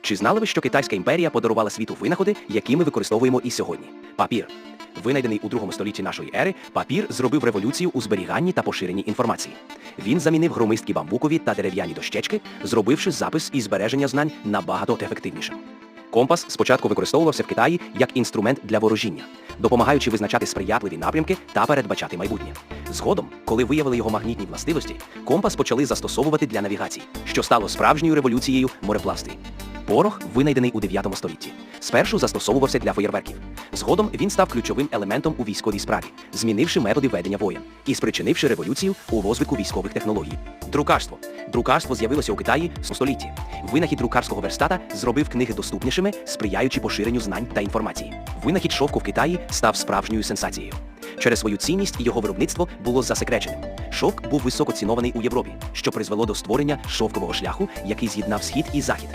Чи знали ви, що Китайська імперія подарувала світу винаходи, які ми використовуємо і сьогодні? Папір. Винайдений у другому столітті нашої ери, папір зробив революцію у зберіганні та поширенні інформації. Він замінив громисткі бамбукові та дерев'яні дощечки, зробивши запис і збереження знань набагато ефективнішим. Компас спочатку використовувався в Китаї як інструмент для ворожіння, допомагаючи визначати сприятливі напрямки та передбачати майбутнє. Згодом, коли виявили його магнітні властивості, компас почали застосовувати для навігації, що стало справжньою революцією мореплавстві. Порох винайдений у 9 столітті. Спершу застосовувався для феєрверків. Згодом він став ключовим елементом у військовій справі, змінивши методи ведення воєн і спричинивши революцію у розвитку військових технологій. Друкарство. Друкарство з'явилося у Китаї в столітті. Винахід друкарського верстата зробив книги доступнішими, сприяючи поширенню знань та інформації. Винахід шовку в Китаї став справжньою сенсацією. Через свою цінність його виробництво було засекреченим. Шовк був високо цінований у Європі, що призвело до створення шовкового шляху, який з'єднав схід і захід.